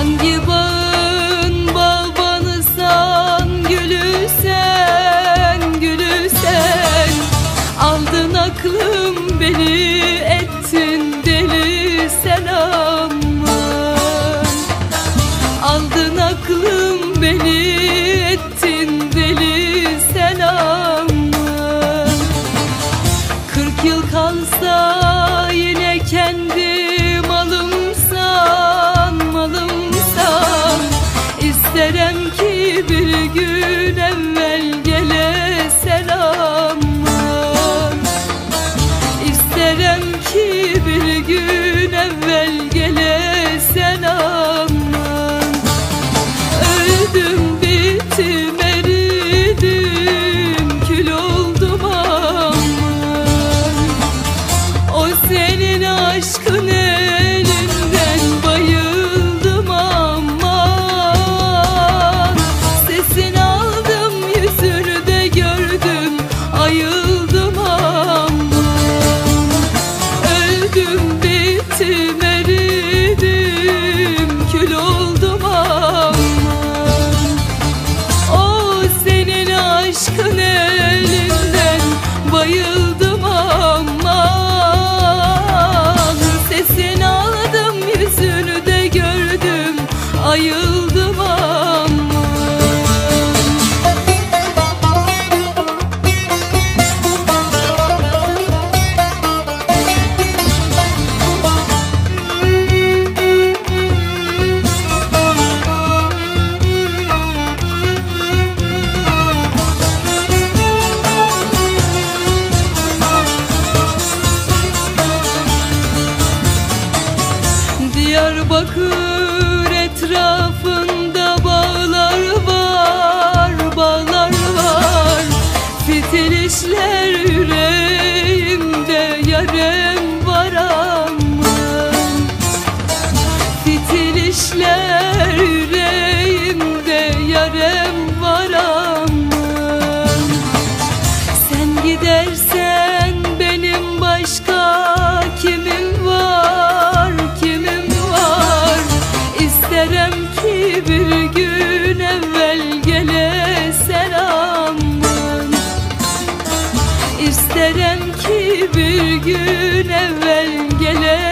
Hangi bağın babanı san gülü sen gülü sen Aldın aklım beni ettin deli sen aman Aldın aklım beni ettin deli sen aman Kırk yıl kalsa yine kendi ki bir gün evvel gele selamın İsterim ki bir gün evvel İsterim ki bir gün evvel gele